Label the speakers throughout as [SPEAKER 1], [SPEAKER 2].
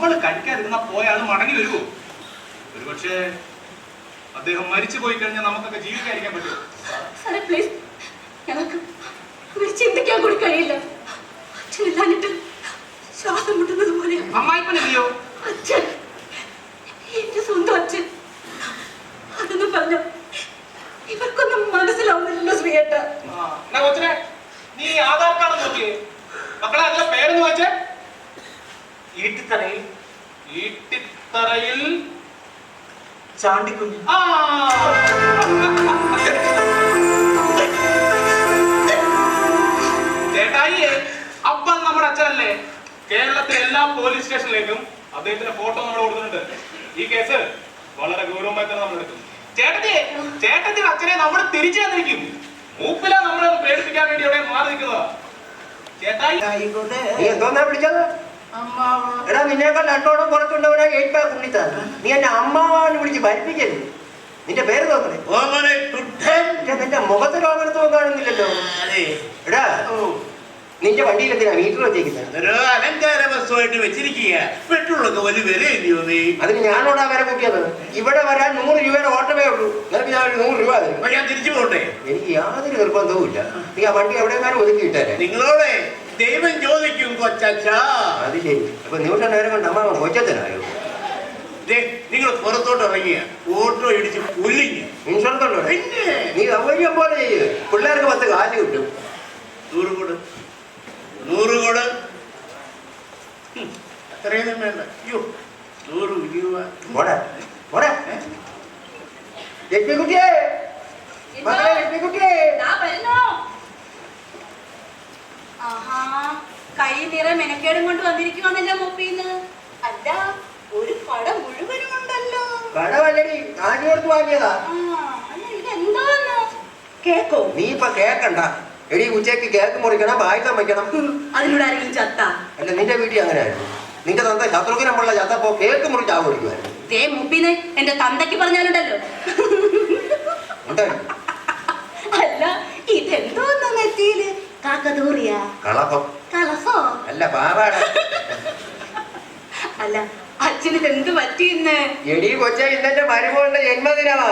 [SPEAKER 1] നമ്മൾ കഴിക്കാതിരുന്ന പോയാൽ മടങ്ങി വരുമോ ഒരുപക്ഷെ അദ്ദേഹം മരിച്ചു പോയി കഴിഞ്ഞാൽ നമുക്കൊക്കെ ജീവിക്കാതിരിക്കാൻ പറ്റുമോ
[SPEAKER 2] സാറേ പ്ലീസ് ഞങ്ങൾക്ക് ചിന്തിക്കാൻ കൂടി കഴിയില്ല. അച്ഛനില്ലാഞ്ഞിട്ട് ശ്വാസം മുട്ടുന്നത് പോലെ
[SPEAKER 1] അമ്മായിപ്പനില്ലയോ
[SPEAKER 2] അച്ഛൻ എന്റെ സ്വന്തം അച്ഛൻ.
[SPEAKER 3] ഈട്ടിത്തറയിൽ.
[SPEAKER 1] ഈട്ടിത്തറയിൽ?
[SPEAKER 3] ചാണ്ടിക്കുഞ്ഞ്.
[SPEAKER 1] ആ! ചേട്ടായിയെ അപ്പം നമ്മുടെ അച്ഛനല്ലേ? കേരളത്തിലെ എല്ലാ പോലീസ് സ്റ്റേഷനിലേക്കും അദ്ദേഹത്തിന്റെ ഫോട്ടോ നമ്മൾ കൊടുക്കുന്നുണ്ട്. ഈ കേസ് വളരെ ഗൗരവമായി തന്നെ നമ്മൾ എടുക്കും. ചേട്ടത്തി ചേട്ടത്തിന്റെ അച്ഛനെ നമ്മൾ തിരിച്ചു തന്നിരിക്കും. മൂപ്പില നമ്മളെ പേടിപ്പിക്കാൻ വേണ്ടി അവിടെ മാറി നിൽക്കുന്നതാ. ചേട്ടായി.
[SPEAKER 4] എന്തോന്നാ വിളിച്ചത്? എടാ നിന്നേക്കാൾ രണ്ടോളം കുറച്ചുണ്ടവനെ എയ്റ്റ് ബാക്ക് ഉണ്ണിത്താൻ നീ എന്നെ അമ്മാവാന്ന് വിളിച്ച് ഭരിപ്പിക്കരുത്. നിന്റെ പേര് നോക്കണേ നിന്റെ മുഖത്ത് രോഗത്വം കാണുന്നില്ലല്ലോ എടാ നിന്റെ വണ്ടിയിൽ എന്തിനാ മീറ്റർ വെച്ചേക്കുന്നത് അതിന് ഞാനോട് ആ വില കൂട്ടിയത്? ഇവിടെ വരാൻ നൂറ് രൂപയുടെ ഓട്ടമേ ഉള്ളൂ. നിനക്ക് ഞാൻ നൂറ് രൂപ തരും.
[SPEAKER 3] ഞാൻ തിരിച്ചു പോട്ടെ?
[SPEAKER 4] എനിക്ക് യാതൊരു നിർബന്ധവും ഇല്ല നീ ആ വണ്ടി എവിടെയെങ്കിലും ഒതുക്കിയിട്ടേ
[SPEAKER 3] നിങ്ങളോടെ? ദൈവം ചോദിക്കും കൊച്ചാ
[SPEAKER 4] അത് ശരി അപ്പൊ നിമിഷ നേരം കൊണ്ട് അമ്മ ഒച്ചത്തിനായോ
[SPEAKER 3] നിങ്ങൾ പുറത്തോട്ട് ഇറങ്ങിയ ഓട്ടോ ഇടിച്ച് പുല്ലിങ്
[SPEAKER 4] ഇൻഷുറൻസ് ഉണ്ടോ
[SPEAKER 3] പിന്നെ
[SPEAKER 4] നീ സൗകര്യം പോലെ ചെയ്യ് പിള്ളേർക്ക് പത്ത് കാല് കിട്ടും
[SPEAKER 3] നൂറ് കൂട് നൂറ് കൂട് ഹും, അത്രയൊന്നും വേണ്ട അയ്യോ നൂറ് രൂപ
[SPEAKER 4] പോടെ പോടെ ലക്ഷ്മിക്കുട്ടിയേ മകളെ ലക്ഷ്മിക്കുട്ടിയേ
[SPEAKER 2] വന്നിരിക്കുവാണല്ലോ മൂപ്പീന്ന്. അല്ല ഒരു പട മുഴുവനും ഉണ്ടല്ലോ.
[SPEAKER 4] കടവല്ലടി കാഞ്ഞു കൊടുത്ത് വാങ്ങിയതാ.
[SPEAKER 2] ആ, അല്ല കേക്കോ?
[SPEAKER 4] നീ ഇപ്പൊ കേക്കണ്ട. എടി ഉച്ചയ്ക്ക് കേക്ക് മുറിക്കണം പായസം വെക്കണം.
[SPEAKER 2] അതിലൂടെ ആരെങ്കിലും ചത്ത?
[SPEAKER 4] അല്ല നിന്റെ വീട്ടിൽ അങ്ങനെ നിന്റെ തന്ത ശത്രുഘ്നമുള്ള ചത്തപ്പോ കേക്ക് മുറിച്ച് ആഘോഷിക്കുമായിരുന്നു
[SPEAKER 2] ദേ മുപ്പിനെ എന്റെ തന്തയ്ക്ക് പറഞ്ഞാലുണ്ടല്ലോ. അല്ല ഇതെന്തോന്ന് നെറ്റിയിൽ? കാക്കതൂറിയ
[SPEAKER 4] കളപ്പം. അല്ല പാവാട.
[SPEAKER 2] അല്ല അച്ഛന് എന്ത് പറ്റിയെന്ന്
[SPEAKER 4] എടി കൊച്ച ഇന്നെ മരുമോളുടെ ജന്മദിനമാ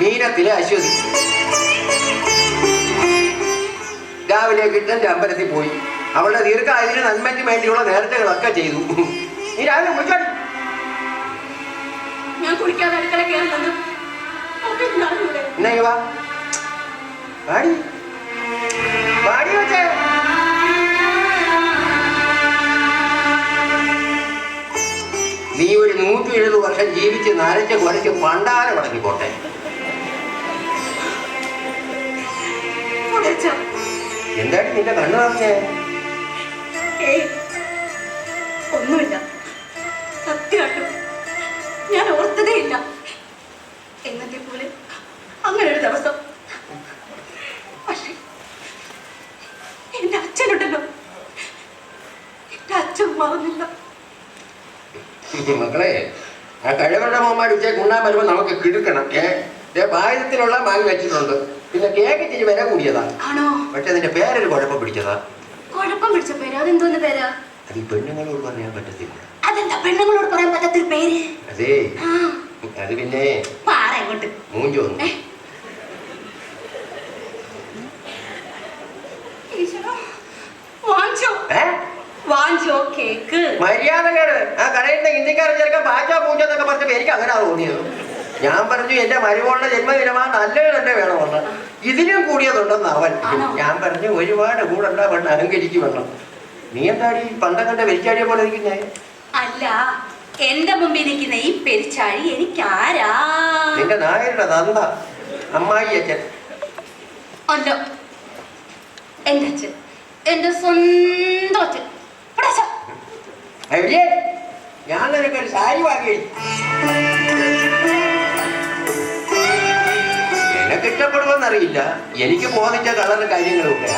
[SPEAKER 4] മീനത്തിലെ അശ്വതി രാവിലെ കിട്ടന്റെ അമ്പലത്തിൽ പോയി. അവളുടെ ദീർഘായുവിന് നന്മയ്ക്ക് വേണ്ടിയുള്ള നേരത്തെകളൊക്കെ ചെയ്തു. നീ രാവിലെ കുളിക്കാൻ
[SPEAKER 2] ഞാൻ കുളിക്കാതെ അടുക്കള കയറുന്നത്
[SPEAKER 4] എന്നാ ഇങ്ങ് വാ. വാടി. വാടി വെച്ചേ നീ ഒരു നൂറ്റി എഴുപത് വർഷം ജീവിച്ച് നരച്ച് കുറച്ച് പണ്ടാര മടങ്ങി പോട്ടെ.
[SPEAKER 2] പുലർച്ചെ.
[SPEAKER 4] എന്താണ് നിന്റെ കണ്ണു പറഞ്ഞേ
[SPEAKER 2] ഒന്നുമില്ല.
[SPEAKER 4] മക്കളെ. ആ കഴിവുള്ള മോമാർ ഉച്ചയ്ക്ക് ഉണ്ണാൻ വരുമ്പോൾ നമുക്ക് കിടുക്കണം. ഏ? ദേ പായസത്തിനുള്ള മാങ്ങി വെച്ചിട്ടുണ്ട്. പിന്നെ കേക്ക് ഇച്ചിരി വില കൂടിയതാ.
[SPEAKER 2] ആണോ?
[SPEAKER 4] പക്ഷെ അതിന്റെ പേരൊരു കുഴപ്പം പിടിച്ചതാ.
[SPEAKER 2] കുഴപ്പം പിടിച്ച പേര്? അതെന്തോന്ന് പേരാ?
[SPEAKER 4] അത് ഈ പെണ്ണുങ്ങളോട് പറയാൻ പറ്റത്തില്ല.
[SPEAKER 2] അതെന്താ പെണ്ണുങ്ങളോട് പറയാൻ പറ്റത്തില്ല പേര്?
[SPEAKER 4] അതെ. അത് പിന്നെ
[SPEAKER 2] പാറ ഇങ്ങോട്ട്
[SPEAKER 4] മൂഞ്ചോന്നു
[SPEAKER 2] ഏ? ഈശ്വരാ, വാങ്ങിച്ചോ
[SPEAKER 4] ഏ
[SPEAKER 2] വാങ്ങിച്ചോ കേക്ക്
[SPEAKER 4] മര്യാദ കേട് ആ കടയിൽ ഹിന്ദിക്കാരൻ ചെറുക്കൻ പാച്ച പൂച്ച എന്നൊക്കെ പറഞ്ഞപ്പോ എനിക്ക് അങ്ങനെ തോന്നിയത് ഞാൻ പറഞ്ഞു എന്റെ മരുമോളുടെ ജന്മദിനമാ നല്ലത് തന്നെ വേണമെന്ന്. ഇതിലും കൂടിയതുണ്ടെന്ന് അവൻ. ഞാൻ പറഞ്ഞു ഒരുപാട് കൂടണ്ട പെണ്ണ് അലങ്കരിക്കു വേണം നീ എന്താടി പണ്ടം കണ്ട വെരിച്ചാടിയെ പോലെ ഇരിക്കുന്നേ?
[SPEAKER 2] അല്ല എന്റെ മുമ്പിൽ നിൽക്കുന്ന ഈ പെരിച്ചാഴി എനിക്കാരാ?
[SPEAKER 4] നിന്റെ നായരുടെ നന്ദ അമ്മായി അച്ഛൻ.
[SPEAKER 2] അല്ല എന്റെ അച്ഛൻ എന്റെ സ്വന്തം അച്ഛൻ.
[SPEAKER 4] അയ്യേ ഞാൻ നിനക്കൊരു സാരി വാങ്ങി എനക്ക് ഇഷ്ടപ്പെടുമെന്നറിയില്ല എനിക്ക് ബോധിച്ച കളറ് കാര്യങ്ങളൊക്കെ